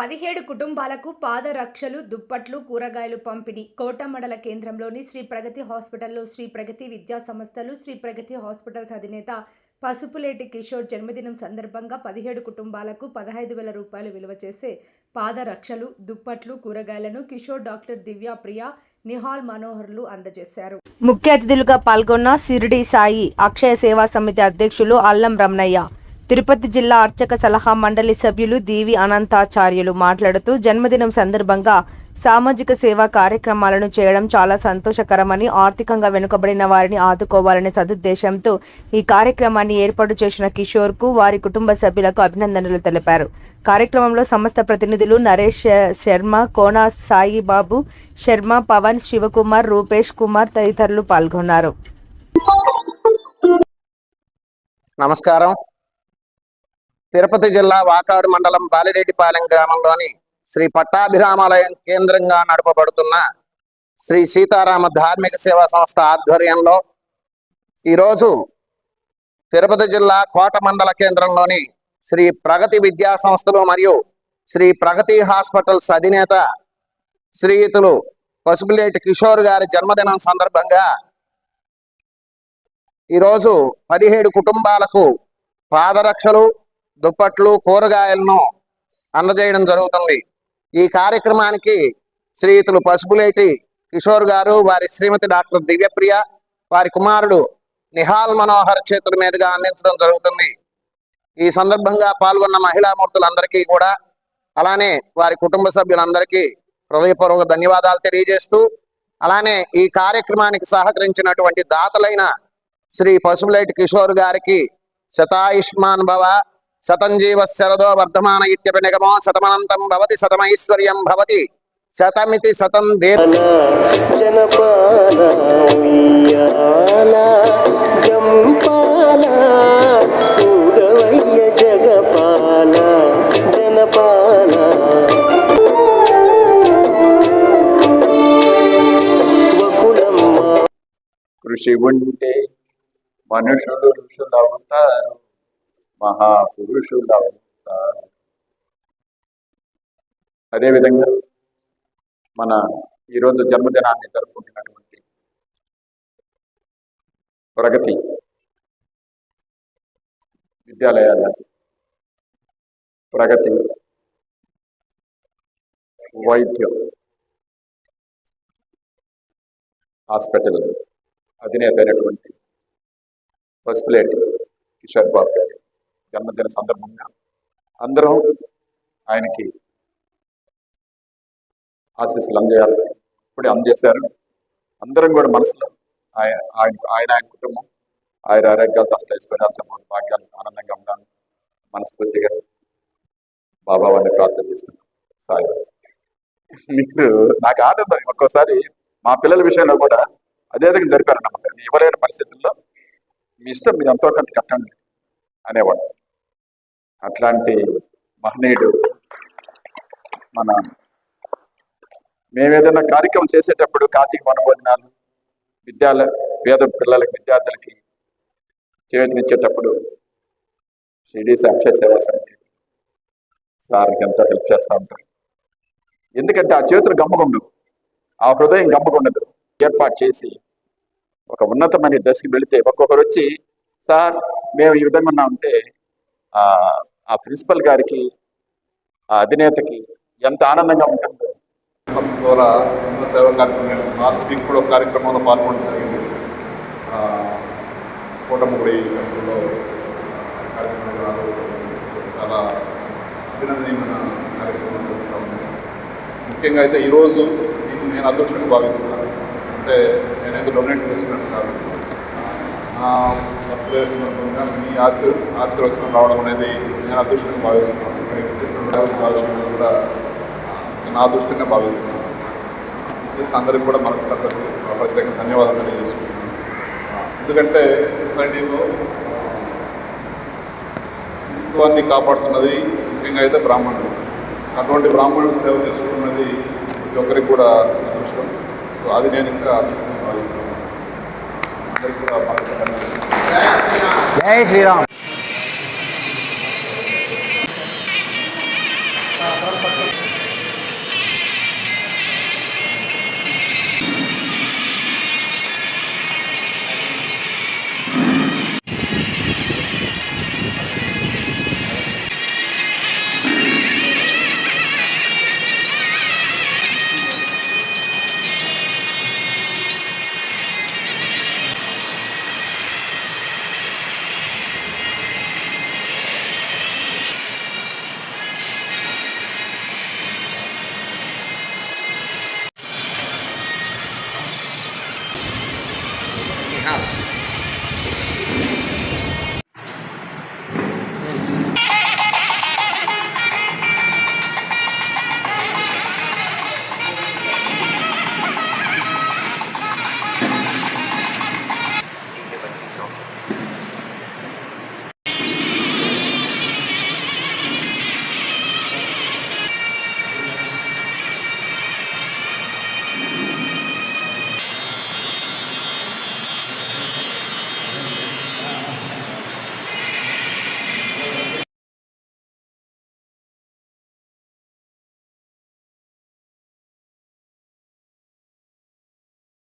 పదిహేడు కుటుంబాలకు పాదరక్షలు దుప్పట్లు కూరగాయలు పంపిణీ. కోట మండల కేంద్రంలోని శ్రీ ప్రగతి హాస్పిటల్లో శ్రీ ప్రగతి విద్యా సంస్థలు శ్రీ ప్రగతి హాస్పిటల్స్ అధినేత పసుపులేటి కిషోర్ జన్మదినం సందర్భంగా పదిహేడు కుటుంబాలకు పదహైదు వేల రూపాయలు విలువ చేసే పాదరక్షలు దుప్పట్లు కూరగాయలను కిషోర్ డాక్టర్ దివ్య ప్రియ నిహాల్ మనోహర్లు అందజేశారు. ముఖ్య అతిథులుగా పాల్గొన్న సిరిడి సాయి అక్షయ సేవా సమితి అధ్యక్షులు అల్లం రమణయ్య. తిరుపతి జిల్లా అర్చక సలహా మండలి సభ్యులు దీవి అనంతాచార్యులు మాట్లాడుతూ జన్మదినం సందర్భంగా సామాజిక సేవా కార్యక్రమాలను చేయడం చాలా సంతోషకరమని ఆర్థికంగా వెనుకబడిన వారిని ఆదుకోవాలనే సదుద్దేశంతో ఈ కార్యక్రమాన్ని ఏర్పాటు చేసిన కిషోర్కు వారి కుటుంబ సభ్యులకు అభినందనలు తెలిపారు. కార్యక్రమంలో సంస్థ ప్రతినిధులు నరేష్ శర్మ కోనా సాయిబాబు శర్మ పవన్ శివకుమార్ రూపేష్ కుమార్ తదితరులు పాల్గొన్నారు. నమస్కారం. తిరుపతి జిల్లా వాకాడు మండలం బాలిరెడ్డిపాలెం గ్రామంలోని శ్రీ పట్టాభిరామాలయం కేంద్రంగా నడపబడుతున్న శ్రీ సీతారామ ధార్మిక సేవా సంస్థ ఆధ్వర్యంలో ఈరోజు తిరుపతి జిల్లా కోట మండల కేంద్రంలోని శ్రీ ప్రగతి విద్యా సంస్థలు మరియు శ్రీ ప్రగతి హాస్పిటల్స్ అధినేత శ్రీయుతులు పసుపులేటి కిషోర్ గారి జన్మదినం సందర్భంగా ఈరోజు పదిహేడు కుటుంబాలకు పాదరక్షలు దుప్పట్లు కూరగాయలను అందజేయడం జరుగుతుంది. ఈ కార్యక్రమానికి శ్రీయుతులు పసుపులేటి కిషోర్ గారు వారి శ్రీమతి డాక్టర్ దివ్యప్రియ వారి కుమారుడు నిహాల్ మనోహర్ చేతుల మీదుగా అందించడం జరుగుతుంది. ఈ సందర్భంగా పాల్గొన్న మహిళామూర్తులందరికీ కూడా అలానే వారి కుటుంబ సభ్యులందరికీ హృదయపూర్వక ధన్యవాదాలు తెలియజేస్తూ అలానే ఈ కార్యక్రమానికి సహకరించినటువంటి దాతలైన శ్రీ పసుపులేటి కిషోర్ గారికి శతాయుష్మాన్ భవ శతంజీవ శరదో వర్ధమాన ఇత్యపి నిగమో శతమనంతం భవతి శతమైశ్వర్యం భవతి. శతమితి శతం దీర్ఘ కృషి ఉంటే మనుషులు ఋషులు అవుతారు. మహాపురుషుల అదేవిధంగా మన ఈరోజు జన్మదినాన్ని జరుపుకుంటున్నటువంటి ప్రగతి విద్యాలయాల ప్రగతి వైద్యం హాస్పిటల్ అధినేత అయినటువంటి ప్లేట్ కిషోర్ బాబు గారు. జన్మదిన సందర్భంగా అందరం ఆయనకి ఆశీస్సులు అందజేయాలి. ఇప్పుడే అందజేశారు. అందరం కూడా మనసులో ఆయన ఆయన ఆయన కుటుంబం ఆయన ఆరోగ్యాలతో అష్టైశ్వర్యాలతో మన భాగ్యాలు ఆనందంగా ఉండాలి మనస్ఫూర్తిగా బాబా వారిని ప్రార్థన చేస్తున్నాం. సాయి. మీరు నాకు ఆనందం ఒక్కోసారి మా పిల్లల విషయంలో కూడా అదే విధంగా జరిపారన్నమాట. మీ ఇవ్వలేని పరిస్థితుల్లో మీ ఇష్టం మీరు ఎంతో కొంత కట్టండి అనేవాడు. అట్లాంటి మహనీయుడు మన మేము ఏదైనా కార్యక్రమం చేసేటప్పుడు కార్తీక వనభోజనాలు విద్యాలయ పేద పిల్లలకి విద్యార్థులకి చేతినిచ్చేటప్పుడు షిరిడి అక్షయ సేవా సమితి సార్కి ఎంతో హెల్ప్ చేస్తూ ఉంటారు. ఎందుకంటే ఆ చేతులు గమ్మగుండు ఆ హృదయం గమ్మకుండదు ఏర్పాటు చేసి ఒక ఉన్నతమైన దశకి వెళితే ఒక్కొక్కరు వచ్చి సార్ మేము ఈ విధంగా ఉన్నామంటే ఆ ప్రిన్సిపల్ గారికి ఆ అధినేతకి ఎంత ఆనందంగా ఉంటుందో. సంస్థ ద్వారా ఎన్నో సేవా కార్యక్రమం లాస్ట్ వీక్ కూడా ఒక కార్యక్రమంలో పాల్గొనడం జరిగింది ఆ, కోటముడి కార్యక్రమాలు చాలా అభినందనీయమైన కార్యక్రమం జరుగుతూ ఉంది. ముఖ్యంగా అయితే ఈరోజు నేను అదృష్టంగా భావిస్తాను. అంటే నేనైతే డొనేట్ చేస్తున్నట్టు కాదు. బర్త్డే సందర్భంగా మీ ఆశీర్ ఆశీర్వచనం రావడం అనేది నేను అదృష్టంగా భావిస్తున్నాను. మీరు చేసిన భావించడం కూడా నా అదృష్టంగా భావిస్తున్నాను. చేసిన అందరికీ కూడా మనకు సందర్భం ప్రత్యేకంగా ధన్యవాదాలు తెలియజేసుకుంటున్నాను. ఎందుకంటే సొసైటీలో హిందుత్వాన్ని కాపాడుతున్నది ముఖ్యంగా అయితే బ్రాహ్మణులు. అటువంటి బ్రాహ్మణులు సేవ చేసుకుంటున్నది ప్రతి ఒక్కరికి కూడా అదృష్టం. సో అది నేను ఇంకా అదృష్టంగా భావిస్తున్నాను అందరికీ కూడా మనసు ధన్యవాదాలు జై శ్రీరామ్.